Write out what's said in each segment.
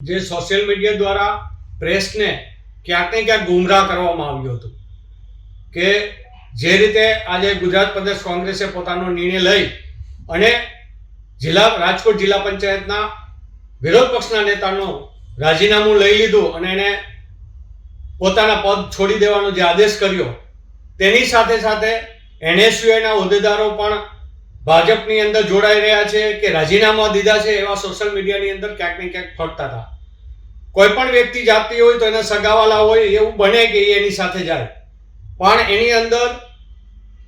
જે social media દ્વારા પ્રેસને ક્યાંક ને ક્યાંક ગુમરાહ કરવામાં આવ્યું હતું. કે જે રીતે આજે ગુજરાત પ્રદેશ કોંગ્રેસે પોતાનો નિર્ણય લઈ અને જિલ્લા, રાજકોટ જિલ્લા પંચાયતના વિરોધ પક્ષના નેતાનું રાજીનામું લઈ લીધું અને એને પોતાના પદ છોડી દેવાનો જે આદેશ કર્યો, તેની સાથે સાથે એનએસયુઆઈના હોદ્દેદારો પણ ભાજપની અંદર જોડાઈ રહ્યા છે કે રાજીનામા દીધા છે એવા સોશિયલ મીડિયાની અંદર ક્યાંક ને ક્યાંક ફરતા હતા. કોઈ પણ વ્યક્તિ જાતી હોય તો એના સગાવાલા હોય એવું બને કે એની સાથે જાય. પણ એની અંદર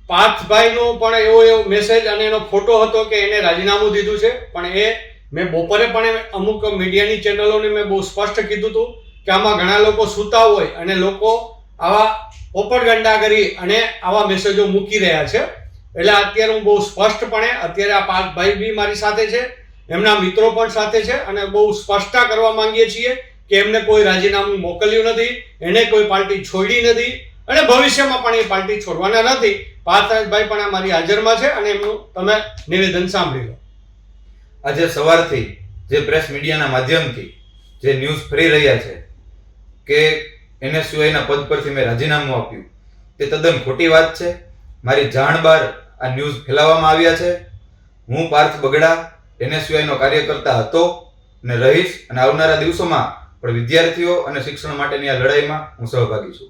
પાર્થભાઈનો પણ એવો એવો મેસેજ અને એનો ફોટો હતો કે એને રાજીનામું દીધું છે. પણ એ મેં બપોરે પણ અમુક મીડિયાની ચેનલોને મેં બહુ સ્પષ્ટ કીધું હતું કે આમાં ઘણા લોકો સૂતા હોય અને લોકો આવા પોપટગંડા કરી અને આવા મેસેજો મૂકી રહ્યા છે. એટલે અત્યારે હું બહુ સ્પષ્ટપણે, અત્યારે આ પાર્થભાઈ બી મારી સાથે છે, એમના મિત્રો પણ સાથે છે અને બહુ સ્પષ્ટતા કરવા માંગીએ છીએ કે એમને કોઈ રાજીનામું મોકલ્યું નથી, એને કોઈ પાર્ટી છોડી નથી અને ભવિષ્યમાં પણ એ પાર્ટી છોડવાના નથી. પાર્થરાજભાઈ પણ આ મારી હાજરમાં છે અને એમનું તમે નિવેદન સાંભળી લો. આજે સવારથી જે પ્રેસ મીડિયાના માધ્યમથી જે ન્યૂઝ ફરી રહ્યા છે કે એનએસયુઆઈના પદ પરથી મેં રાજીનામું આપ્યું, તે તદ્દન ખોટી વાત છે. મારી જાણ બહાર આ ન્યૂઝ ફેલાવવામાં આવ્યા છે. હું પાર્થ બગડા, એનએસયુઆઈનો કાર્યકર્તા હતો અને રહીશ અને આવનારા દિવસોમાં પણ વિદ્યાર્થીઓ અને શિક્ષણ માટેની આ લડાઈમાં હું સહભાગી છું.